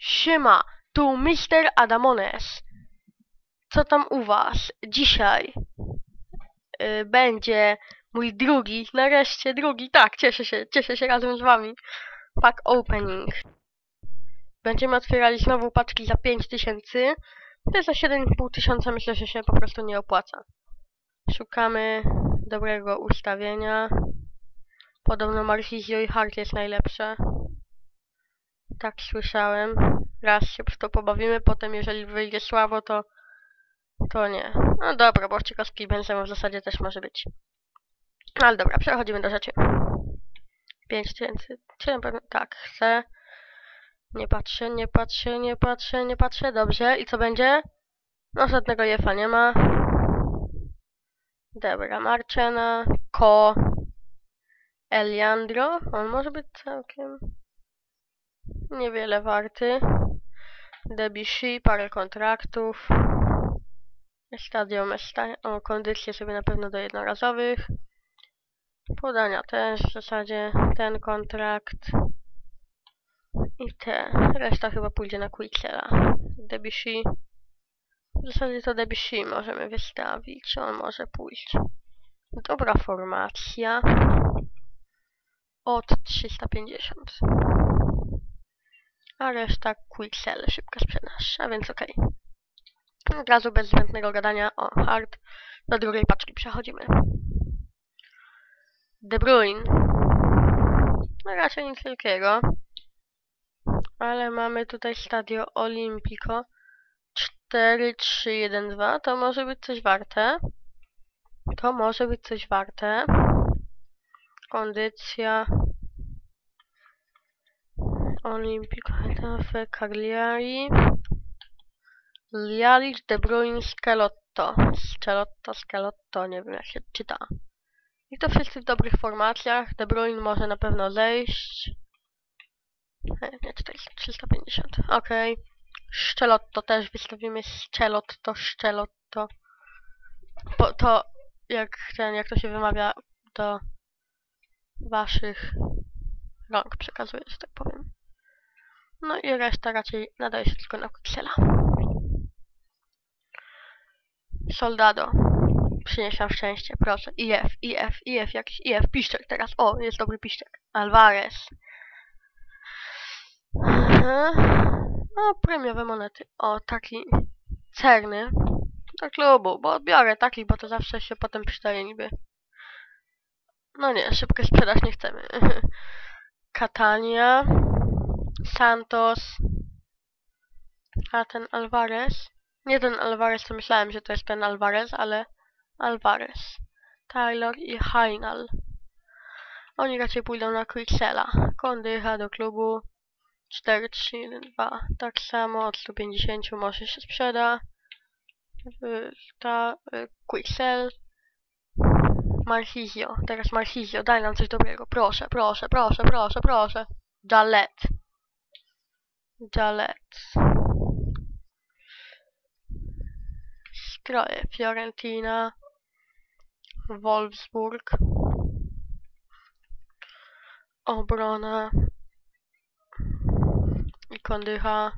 Siema, tu Mister Adamones. Co tam u was? Dzisiaj y, będzie mój drugi, nareszcie drugi, tak, cieszę się, cieszę się razem z wami. Pack opening. Będziemy otwierali znowu paczki za 5000. Te za 7,5 tysiąca myślę, że się po prostu nie opłaca. Szukamy dobrego ustawienia. Podobno Marchizio i Hart jest najlepsze. Tak słyszałem. Raz się w to pobawimy, potem jeżeli wyjdzie słabo, to to nie. No dobra, bo ciekawski Benzema w zasadzie też może być. Ale dobra, przechodzimy do rzeczy. 5000. Czy? Tak, chcę. Nie patrzę, nie patrzę, nie patrzę, nie patrzę. Dobrze. I co będzie? No żadnego jefa nie ma. Dobra, Marczena, Ko, Eliandro. On może być całkiem niewiele warty. Debussy, parę kontraktów. Stadio Mesta, o kondycję sobie na pewno do jednorazowych. Podania też w zasadzie ten kontrakt. I te. Reszta chyba pójdzie na Quickcella. Debussy. W zasadzie to Debussy możemy wystawić. On może pójść. Dobra formacja. Od 350. A reszta Quicksell, szybka sprzedaż. A więc okej. Od razu bez zbędnego gadania o hard. Do drugiej paczki przechodzimy. De Bruyne. No raczej nic wielkiego. Ale mamy tutaj Stadio Olimpico 4-3-1-2. To może być coś warte. To może być coś warte. Kondycja. Olimpico Hetafe Cagliari. Lialic De Bruyne Scalotto. Scalotto, Scalotto, nie wiem jak się czyta. I to wszyscy w dobrych formacjach. De Bruyne może na pewno zejść. E, Nie, tutaj jest 350. Okej. Okay. Szczelotto też wystawimy Szczelotto, Szczelotto. Bo to jak ten, jak to się wymawia do waszych rąk przekazuję, że tak powiem. No i reszta raczej nadaje się tylko na Quicksela. Soldado. Przynieś nam szczęście, proszę. IF, IF, IF, jakiś IF, piszczek teraz. O, jest dobry piszczek. Alvarez. No, premiowe monety. O, taki cerny. Do klubu, bo odbiorę taki, bo to zawsze się potem przydaje niby. No nie, szybka sprzedaż nie chcemy. Catania. Santos. A ten Alvarez. Nie ten Alvarez, to myślałem, że to jest ten Alvarez, ale Alvarez. Taylor i Heinal. Oni raczej pójdą na Quicksella. Kondycha do klubu. 4, 3, 1, 2. Tak samo od 150 może się sprzeda. Ta Quicksell. Marchizio. Teraz Marchizio. Daj nam coś dobrego. Proszę, proszę, proszę, proszę, proszę. Jalet. Jalet. Stroje. Fiorentina. Wolfsburg. Obrona. I Kondycha.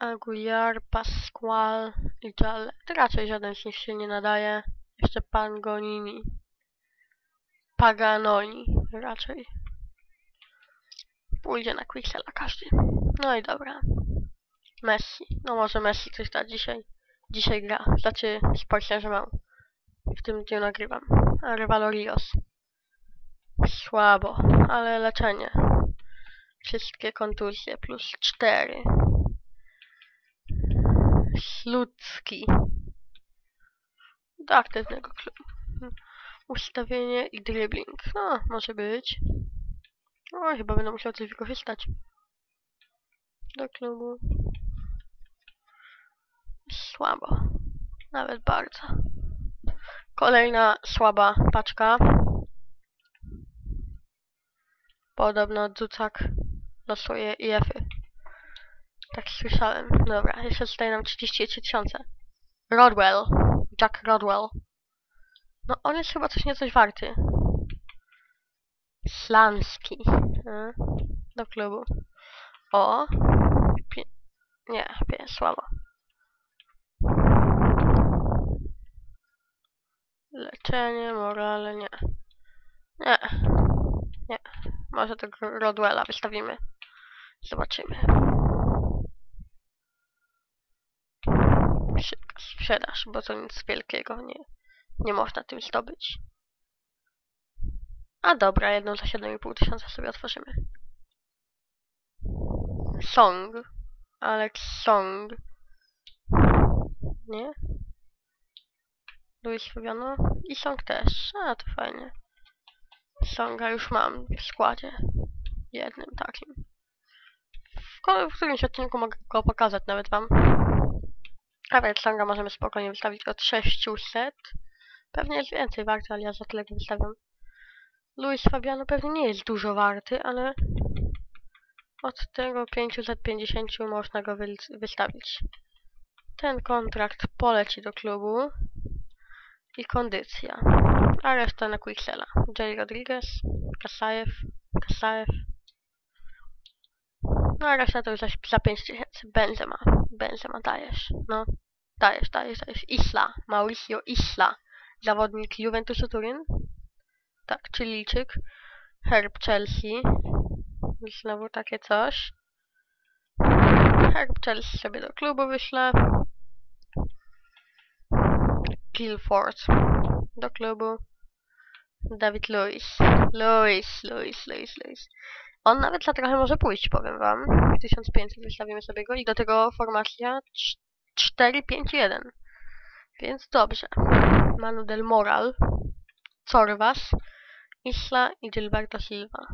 Aguiar, Pasqual i Jalle. To raczej żaden z nich się nie nadaje. Jeszcze Pangonini. Paganoni raczej. Pójdzie na Quicksella każdy. No i dobra. Messi. No może Messi coś da dzisiaj. Dzisiaj gra. Znaczy spojrzę, że mam. W tym dniu nagrywam. A Revalorios. Słabo, ale leczenie. Wszystkie kontuzje plus 4. Ludzki. Do aktywnego klubu. Ustawienie i dribbling. No, może być. No, chyba będę musiał coś wykorzystać. Do klubu. Słabo. Nawet bardzo. Kolejna słaba paczka. Podobno Ducak losuje IF-y. Tak słyszałem. Dobra, jeszcze zostaje nam 33 tysiące. Rodwell. Jack Rodwell. No on jest chyba coś niecoś warty. Slanski. E, Do klubu. O. Pi nie, pies, słabo. Leczenie, morale, nie. Nie. Nie. Może tego Rodwella wystawimy. Zobaczymy. Szybka sprzedaż, bo to nic wielkiego nie, nie można tym zdobyć. A dobra, jedną za 7,5 tysiąca sobie otworzymy. Song. Alex Song. Nie? Luis Fabiano. I Song też. A, to fajnie. Songa już mam w składzie. Jednym takim. W, w którymś odcinku mogę go pokazać nawet wam. A więc Songa możemy spokojnie wystawić od 600. Pewnie jest więcej warty, ale ja za tyle go wystawiam. Luis Fabiano pewnie nie jest dużo warty, ale od tego 550 można go wy wystawić. Ten kontrakt poleci do klubu i kondycja. A reszta na Quicksela. Jay Rodriguez, Kasajew, Kasajew. No a reszta to już za, za 5000. Benzema. Benzema dajesz. No. Dajesz, dajesz, dajesz. Isla. Mauricio Isla. Zawodnik Juventusu Turyn. Tak, Chilijczyk. Herb Chelsea. Znowu takie coś. Herb Chelsea sobie do klubu wyślę. Guilford do klubu. David Lewis. Lewis, Lewis, Lewis, Lewis. On nawet za trochę może pójść, powiem wam. 1500 wystawimy sobie go i do tego formacja 4-5-1. Więc dobrze. Manu del Moral. Corvas. Isla i Gilberto Silva.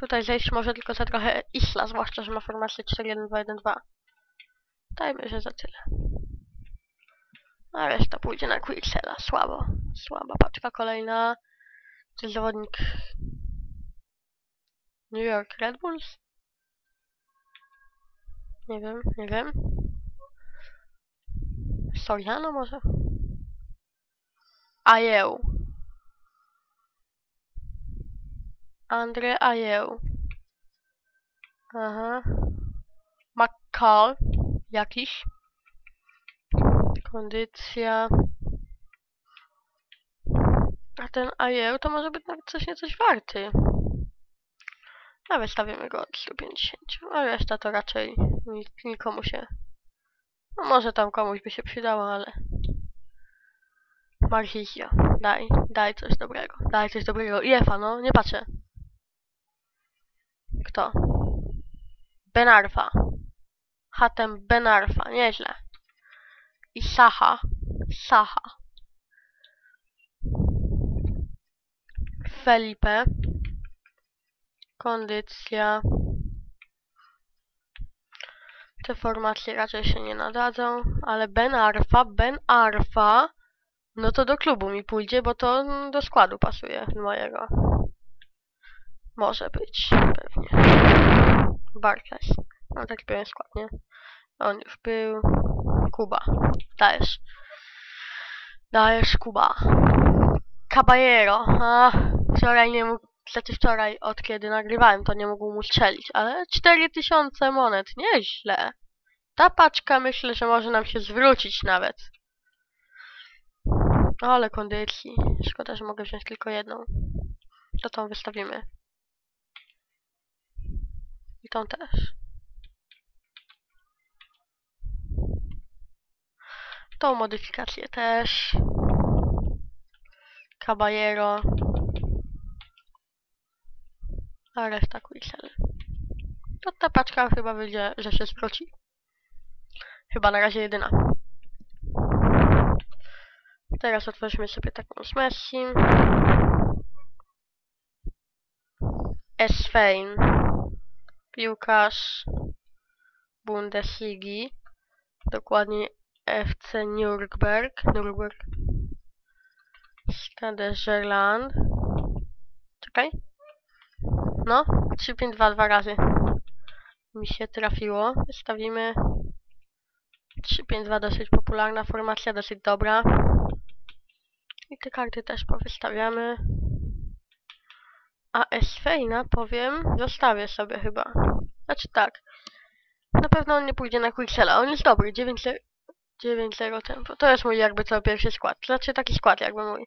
Tutaj zejść może tylko za trochę Isla, zwłaszcza, że ma formację 4-1-2-1-2. Dajmy, że za tyle. A reszta pójdzie na Quicksela. Słabo. Słaba paczka kolejna. To zawodnik New York Red Bulls? Nie wiem, nie wiem. Soriano może? Ajeł. Andre Ajeł. Aha. McCall. Jakiś. Kondycja. A ten Ajeł to może być nawet coś niecoś warty. A wystawimy go od 150. A reszta to raczej ni- nikomu się... No może tam komuś by się przydało, ale... Marchizio, daj, daj coś dobrego. Daj coś dobrego. Jefa, no, nie patrzę. Kto? Benarfa. Hatem Benarfa, nieźle. I Saha. Saha. Felipe. Kondycja. Te formacje raczej się nie nadadzą, ale Ben Arfa, Ben Arfa, no to do klubu mi pójdzie, bo to do składu pasuje mojego. Może być, Barkles. No taki pewien skład, nie? On już był. Kuba. Dajesz. Dajesz Kuba. Caballero. A, wczoraj nie mógł, znaczy wczoraj od kiedy nagrywałem to nie mógł mu strzelić, ale 4000 monet, nieźle. Ta paczka myślę, że może nam się zwrócić nawet. Ale kondycji. Szkoda, że mogę wziąć tylko jedną. To tą wystawimy. I tą też. Tą modyfikację też. Caballero. A reszta Quixel. To ta paczka chyba wyjdzie, że się zwróci. Chyba na razie jedyna. Teraz otworzymy sobie taką z Messi. Piłkarz Bundesligi. Dokładnie FC Nürnberg. Nürnberg. Stade Gerland. Czekaj. No, 3-5-2 dwa razy. Mi się trafiło. Wystawimy 3-5-2 dosyć popularna formacja, dosyć dobra. I te karty też powystawiamy. A Esfejna, powiem, zostawię sobie chyba. Znaczy tak. Na pewno on nie pójdzie na Quicksela. On jest dobry. 9-0 tempo. To jest mój jakby co pierwszy skład. Znaczy taki skład jakby mój.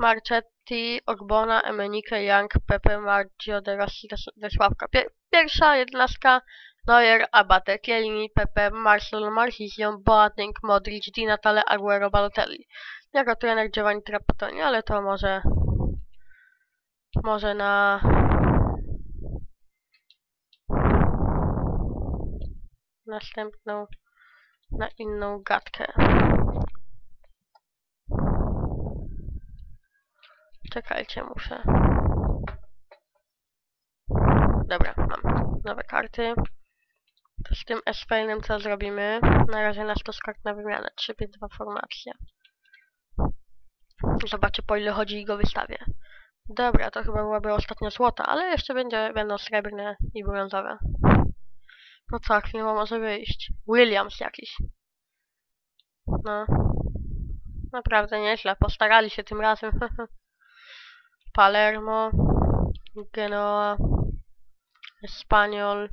Marchetti, Ogbona, Emenike, Young, Pepe, Margio, De Rossi, Desławka. Pier pierwsza jedenastka Neuer, Abate, Kielini, Pepe, Marcel, Marchisio, Boateng, Modric, Di Natale, Aguero, Balotelli. Jako trener Giovanni Trapattoni, ale to może może na następną na inną gadkę. Czekajcie, muszę. Dobra, mam nowe karty. To z tym s co zrobimy? Na razie na 100 kart na wymianę. 3-5-2 formacja. Zobaczę po ile chodzi i go wystawię. Dobra, to chyba byłaby ostatnia złota, ale jeszcze będzie, będą srebrne i brązowe. No co, chwilę może wyjść. Williams jakiś. No. Naprawdę nieźle, postarali się tym razem. Palermo, Genoa, Espanyol.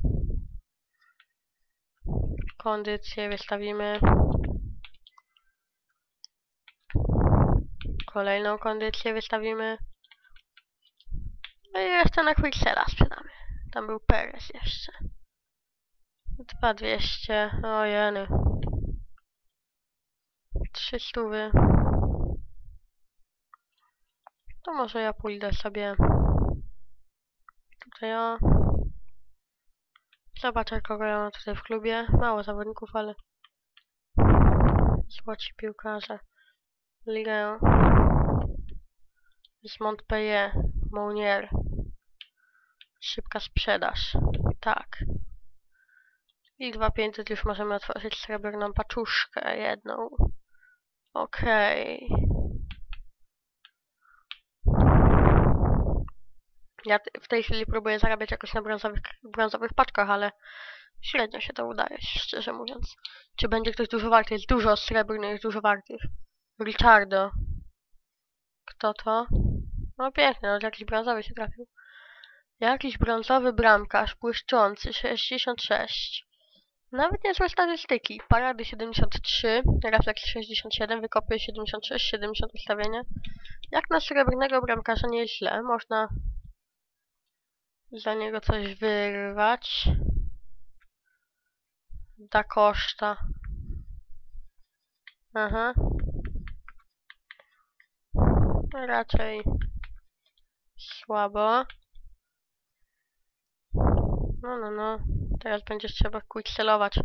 Kondycję wystawimy. Kolejną kondycję wystawimy. No i jeszcze na Quicksela sprzedamy. Tam był Perez jeszcze. 2200. O jeny. 300. To może ja pójdę sobie tutaj o. Zobaczę kogo ja mam tutaj w klubie. Mało zawodników, ale złoci piłkarze. Ligę z Montpellier, Mounier. Szybka sprzedaż. Tak. I 2500 już możemy otworzyć srebrną paczuszkę jedną. Okej. Okay. Ja w tej chwili próbuję zarabiać jakoś na brązowych, brązowych paczkach, ale średnio się to udaje, szczerze mówiąc. Czy będzie ktoś dużo warty? Jest dużo srebrnych, dużo wartych. Richardo. Kto to? No pięknie, no jakiś brązowy się trafił. Jakiś brązowy bramkarz, błyszczący, 66. Nawet niezłe statystyki. Parady 73, refleks 67, wykopy 76, 70 ustawienie. Jak na srebrnego bramkarza nie jest źle. Można za niego coś wyrwać. Da koszta. Aha. Raczej słabo. No, no, no. Teraz będzie trzeba quickselować.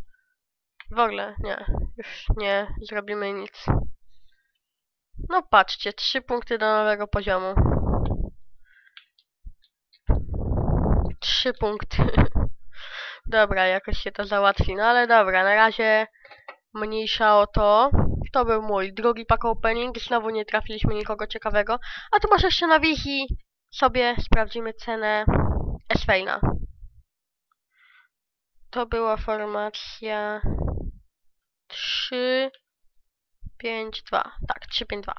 W ogóle, nie. Już nie zrobimy nic. No patrzcie, trzy punkty do nowego poziomu. Trzy punkty. dobra, jakoś się to załatwi. No ale dobra, na razie mniejsza o to. To był mój drugi pack opening. Znowu nie trafiliśmy nikogo ciekawego. A tu może jeszcze na wiki sobie sprawdzimy cenę Esfejna. To była formacja 3, 5, 2. Tak, 3, 5, 2.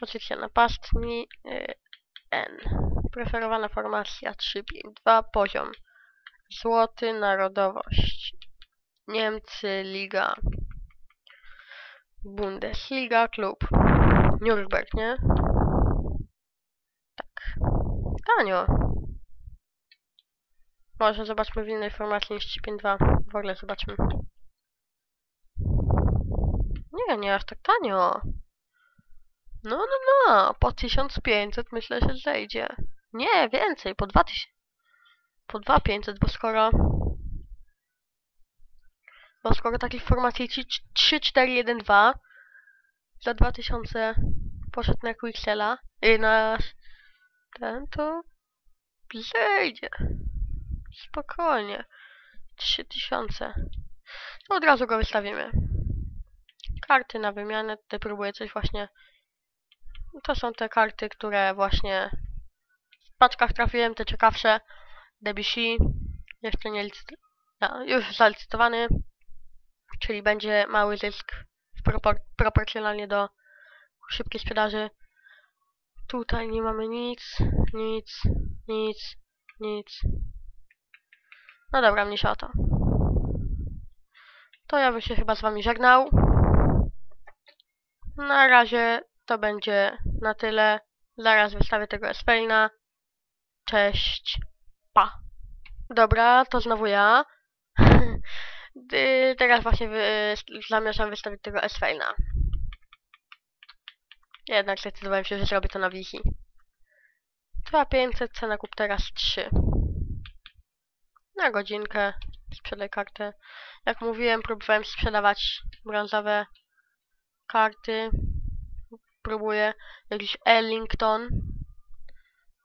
Pozycja napastni y, N. Preferowana formacja 3, 5, 2. Poziom. Złoty, narodowość. Niemcy, Liga. Bundesliga, klub. Nürnberg, nie? Tak. Tanio. Może zobaczmy w innej formacji niż 352. W ogóle zobaczmy. Nie, nie aż tak tanio. No, no, no. Po 1500 myślę, że zejdzie. Nie, więcej. Po 2000. Po 2500, bo skoro... Bo skoro takich formacji 3, 4, 1, 2 za 2000 poszedł na Quicksela i na ten, to zejdzie. Spokojnie. 3000. No od razu go wystawimy. Karty na wymianę. Tutaj próbuję coś właśnie... To są te karty, które właśnie w paczkach trafiłem, te ciekawsze. Debussy. Jeszcze nie licyt... No, już zalicytowany. Czyli będzie mały zysk propor proporcjonalnie do szybkiej sprzedaży. Tutaj nie mamy nic, nic, nic, nic. No dobra, mniejsza o to. To ja bym się chyba z wami żegnał. Na razie to będzie na tyle. Zaraz wystawię tego Esfejna. Cześć. Pa. Dobra, to znowu ja. Y, Teraz właśnie wy, zamierzam wystawić tego Esfejna. Jednak zdecydowałem się, że zrobię to na wiki. 2500, cena kup teraz 3. Na godzinkę sprzedaj kartę. Jak mówiłem, próbowałem sprzedawać brązowe karty. Próbuję jakiś Ellington.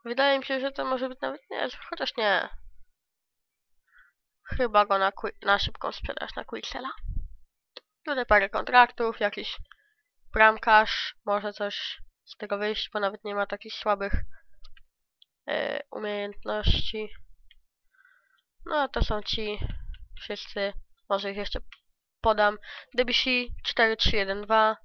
Wydaje mi się, że to może być nawet nie, chociaż nie. Chyba go na, na szybką sprzedaż na Quicksela. Tutaj parę kontraktów, jakiś bramkarz, może coś z tego wyjść, bo nawet nie ma takich słabych e, umiejętności. No to są ci wszyscy, może ich jeszcze podam. Debussy 4312,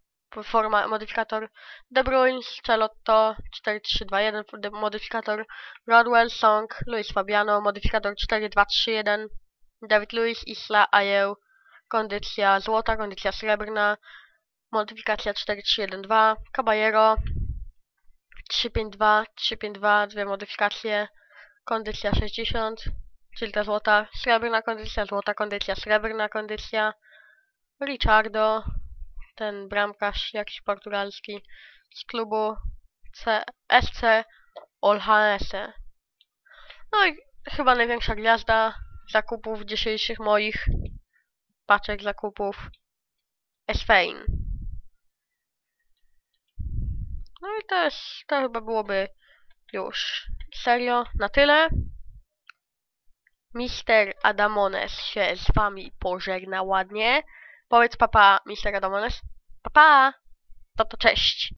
forma modyfikator. De Bruyne, Celotto 4321, de- modyfikator. Rodwell, Song, Luis Fabiano, modyfikator 4231. David Luiz, Isla, Ajeł, kondycja złota, kondycja srebrna, modyfikacja 4312, Caballero 352, 352, dwie modyfikacje, kondycja 60, ta złota, srebrna kondycja, złota kondycja, srebrna kondycja, Richardo, ten bramkarz jakiś portugalski z klubu C, SC Olhanese. No i chyba największa gwiazda zakupów dzisiejszych moich paczek zakupów Esfein. No i to jest, to chyba byłoby już serio na tyle. Mister Adamones się z wami pożegna ładnie. Powiedz papa, Mister Adamones. Papa! To to cześć.